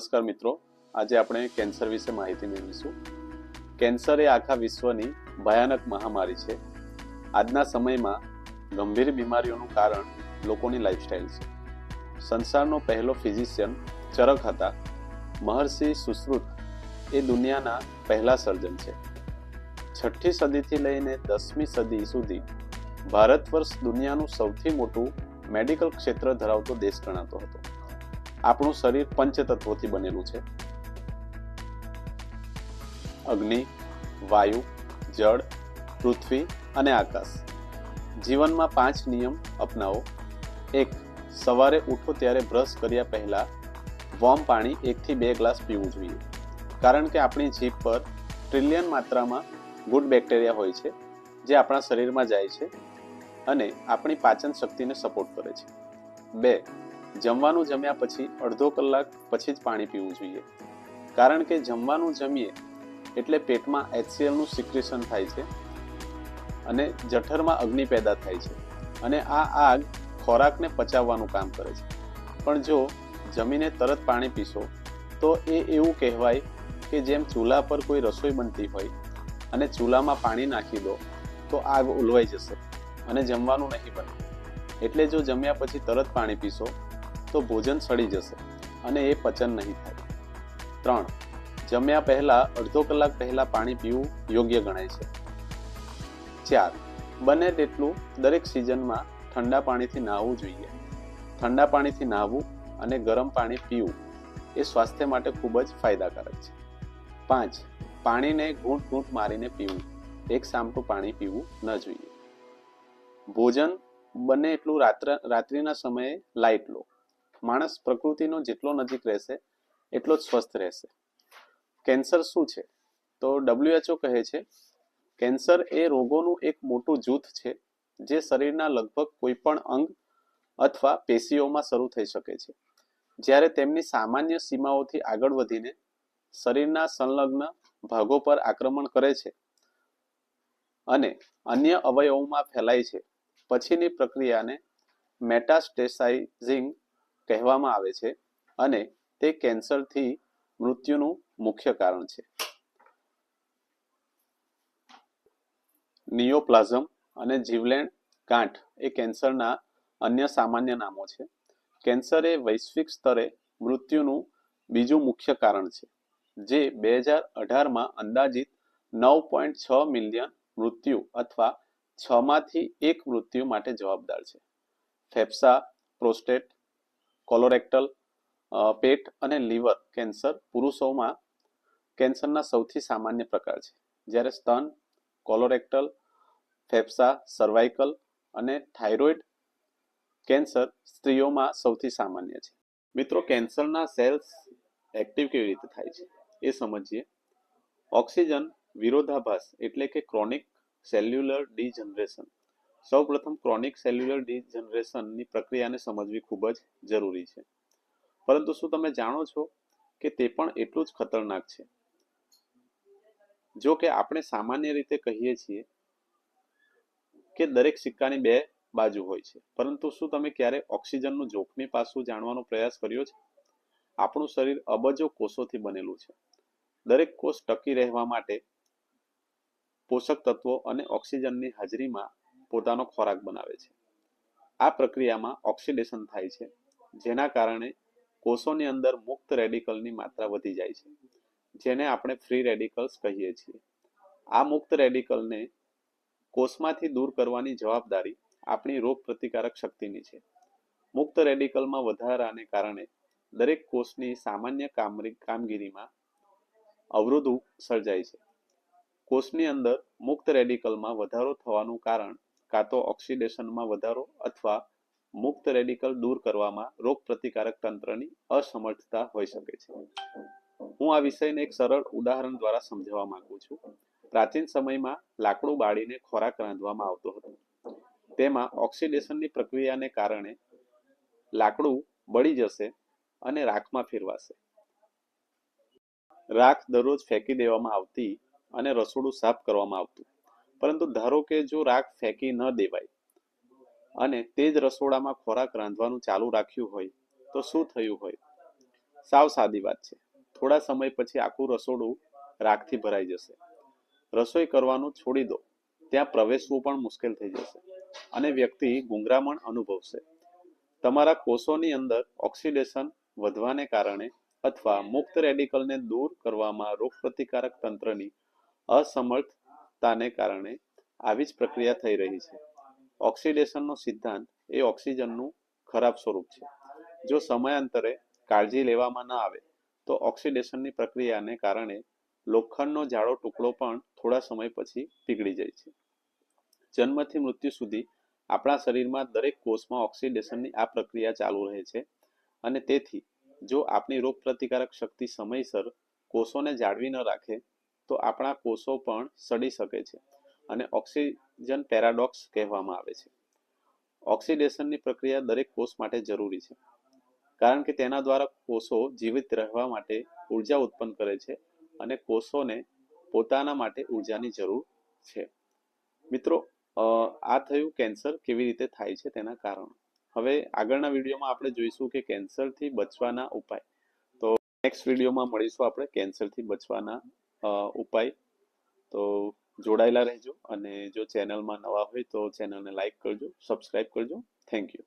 નમસ્કાર મિત્રો. આજે આપણે કેન્સર વિશે માહિતી મેળવીશું. કેન્સર એ આખા વિશ્વની ભયાનક મહામારી છે. આજના સમયમાં ગંભીર બીમારીઓનું કારણ લોકોની લાઇફસ્ટાઇલ છે. સંસારનો પહેલો ફિઝિશિયન ચરક હતા. મહર્ષિ સુશ્રુત એ દુનિયાના પહેલા સર્જન છે. છઠ્ઠી સદીથી લઈને દસમી સદી સુધી ભારત વર્ષ દુનિયાનું સૌથી મોટું મેડિકલ ક્ષેત્ર ધરાવતો દેશ ગણાતો હતો. આપણું શરીર પંચતત્વોથી બનેલું છે. અગ્નિ, વાયુ, જળ, પૃથ્વી અને આકાશ. જીવનમાં પાંચ નિયમ અપનાવો. એક, સવારે ઉઠો ત્યારે બ્રશ કર્યા પહેલા વોર્મ પાણી એકથી બે ગ્લાસ પીવું જોઈએ. કારણ કે આપણી જીભ પર ટ્રિલિયન માત્રામાં ગુડ બેક્ટેરિયા હોય છે, જે આપણા શરીરમાં જાય છે અને આપણી પાચન શક્તિને સપોર્ટ કરે છે. બે જમવાનું જમ્યા પછી અડધો કલાક પછી જ પાણી પીવું જોઈએ. કારણ કે જમવાનું જમીએ એટલે પેટમાં એચસીએલનું સિક્રેશન થાય છે અને જઠરમાં અગ્નિ પેદા થાય છે અને આ આગ ખોરાકને પચાવવાનું કામ કરે છે. પણ જો જમીને તરત પાણી પીશો, તો એ એવું કહેવાય કે જેમ ચૂલા પર કોઈ રસોઈ બનતી હોય અને ચૂલામાં પાણી નાખી દો, તો આગ ઉલવાઈ જશે અને જમવાનું નહીં બને. એટલે જો જમ્યા પછી તરત પાણી પીશો તો ભોજન સડી જશે અને એ પચન નહીં થાય. ત્રણ, જમ્યા પહેલા અડધો કલાક પહેલા પાણી પીવું યોગ્ય ગણાય છે. ચાર, બને તેટલું દરેક સિઝનમાં ઠંડા પાણીથી નહાવું જોઈએ. ઠંડા પાણીથી નહાવું અને ગરમ પાણી પીવું એ સ્વાસ્થ્ય માટે ખૂબ જ ફાયદાકારક છે. પાંચ, પાણીને ઘૂંટ ઘૂંટ મારીને પીવું, એક સામટું પાણી પીવું ન જોઈએ. ભોજન બને એટલું રાત્ર, રાત્રિના સમયે લાઇટ લો. માણસ પ્રકૃતિનો જેટલો નજીક રહેશે, એટલો જ સ્વસ્થ રહેશે. કેન્સર શું છે? તો ડબ્લ્યુએચઓ કહે છે, કેન્સર એ રોગોનું એક મોટું જૂથ છે, જે શરીરના લગભગ કોઈ પણ અંગ અથવા પેશીઓમાં શરૂ થઈ શકે છે. જ્યારે તેમની સામાન્ય સીમાઓથી આગળ વધીને શરીરના સંલગ્ન ભાગો પર આક્રમણ કરે છે અને અન્ય અવયવોમાં ફેલાય છે, પછીની પ્રક્રિયાને મેટાસ્ટેસાઇઝિંગ કહેવામાં આવે છે અને તે કેન્સરથી મૃત્યુનું મુખ્ય કારણ છે. નિયોપ્લાઝમ અને જીવલેણ ગાંઠ એ કેન્સરના અન્ય સામાન્ય નામો છે. કેન્સર એ વૈશ્વિક સ્તરે મૃત્યુનું બીજું મુખ્ય કારણ છે, જે બે હજાર અઢારમાં અંદાજિત નવ પોઈન્ટ છ મિલિયન મૃત્યુ અથવા છમાંથી એક મૃત્યુ માટે જવાબદાર છે. ફેફસા, પ્રોસ્ટેટ કોલોરેક્ટલ પેટ અને લીવર કેન્સર પુરુષોમાં કેન્સરના સૌથી સામાન્ય પ્રકાર છે. જ્યારે સ્તન કોલોરેક્ટલ ફેફસા સર્વાઇકલ અને થાઇરોઇડ કેન્સર સ્ત્રીઓમાં સૌથી સામાન્ય છે. મિત્રો, કેન્સરના સેલ્સ એક્ટિવ કેવી રીતે થાય છે? એ સમજીએ. ઓક્સિજન વિરોધાભાસ એટલે કે ક્રોનિક સેલ્યુલર ડીજનરેશન સૌપ્રથમ ક્રોનિક સેલ્યુલર ડિજનરેશનની પ્રક્રિયાને સમજવી ખૂબ જ જરૂરી છે. પરંતુ શું તમે જાણો છો કે તે પણ એટલું જ ખતરનાક છે? જો કે આપણે સામાન્ય રીતે કહીએ છીએ કે દરેક સિક્કાની બે બાજુ હોય છે. પરંતુ શું તમે ક્યારે ઓક્સિજનનું જોખમી પાસું જાણવાનો પ્રયાસ કર્યો છે? આપણું શરીર અબજો કોષોથી બનેલું છે. દરેક કોષ ટકી રહેવા માટે પોષક તત્વો અને ઓક્સિજનની હાજરીમાં પોતાનો ખોરાક બનાવે છે. આ પ્રક્રિયામાં ઓક્સિડેશન થાય છે, જેના કારણે કોષોની અંદર મુક્ત રેડિકલની માત્રા વધી જાય છે, જેને આપણે ફ્રી રેડિકલ્સ કહીએ છીએ. આ મુક્ત રેડિકલને કોષમાંથી દૂર કરવાની જવાબદારી આપણી રોગ પ્રતિકારક શક્તિની છે. મુક્ત રેડિકલમાં વધારાને કારણે દરેક કોષની સામાન્ય કામગીરીમાં અવરોધ સર્જાય છે. કોષની અંદર મુક્ત રેડિકલમાં વધારો થવાનું કારણ કાં તો ઓક્સિડેશનમાં વધારો અથવા મુક્ત રેડિકલ દૂર કરવામાં રોગ પ્રતિકારક તંત્રની અસમર્થતા હોઈ શકે છે. હું આ વિષયને એક સરળ ઉદાહરણ દ્વારા સમજાવવા માંગુ છું. પ્રાચીન સમયમાં લાકડું બાળીને ખોરાક રાંધવામાં આવતો હતો. તેમાં ઓક્સિડેશનની પ્રક્રિયાને કારણે લાકડું બળી જશે અને રાખમાં ફેરવાશે. રાખ દરરોજ ફેંકી દેવામાં આવતી અને રસોડું સાફ કરવામાં આવતું. પરંતુ ધારો કે જો રાખ ફેંકી ન દેવાય અને તે જ રસોડામાં ખોરાક રાંધવાનું ચાલુ રાખ્યું હોય, તો શું થયું હોય? સાવ સાદી વાત છે. થોડા સમય પછી આખું રસોડું રાખથી ભરાઈ જશે. રસોઈ કરવાનું છોડી દો. ત્યાં પ્રવેશવું પણ મુશ્કેલ થઈ જશે અને વ્યક્તિ ગુંગરામણ અનુભવશે. તમારા કોષોની અંદર ઓક્સિડેશન વધવાને કારણે અથવા મુક્ત રેડિકલને દૂર કરવામાં રોગપ્રતિકારક તંત્રની અસમર્થતાને કારણે આવી જ પ્રક્રિયા થઈ રહી છે. ઓક્સિડેશનનો સિદ્ધાંત એ ઓક્સિજનનું ખરાબ સ્વરૂપ છે. જો સમયાંતરે કાળજી લેવામાં ન આવે, તો ઓક્સિડેશનની પ્રક્રિયાને કારણે લોખંડનો જાડો ટુકડો પણ થોડા સમય પછી પીગળી જાય છે. જન્મથી મૃત્યુ સુધી આપણા શરીરમાં દરેક કોષમાં ઓક્સિડેશનની આ પ્રક્રિયા ચાલુ રહે છે અને તેથી જો આપણી રોગપ્રતિકારક શક્તિ સમયસર કોષોને જાળવી ન રાખે તો આપણા કોષો પણ સડી શકે છે અને ઓક્સિજન પેરાડોક્સ કહેવામાં આવે છે. ઓક્સિડેશનની પ્રક્રિયા દરેક કોષ માટે જરૂરી છે, કારણ કે તેના દ્વારા કોષો જીવિત રહેવા માટે ઊર્જા ઉત્પન્ન કરે છે અને કોષોને પોતાના માટે ઉર્જાની જરૂર છે. મિત્રો આ થયું કેન્સર કેવી રીતે થાય છે તેના કારણો. હવે આગળના વિડીયોમાં આપણે જોઈશું કે કેન્સરથી બચવાના ઉપાય. તો નેક્સ્ટ વિડીયોમાં મળીશું આપણે કેન્સરથી બચવાના ઉપાય. તો જોડાયેલા રહેજો અને જો ચેનલમાં નવા હોય તો ચેનલને લાઈક કરજો સબસ્ક્રાઇબ કરજો. Thank you.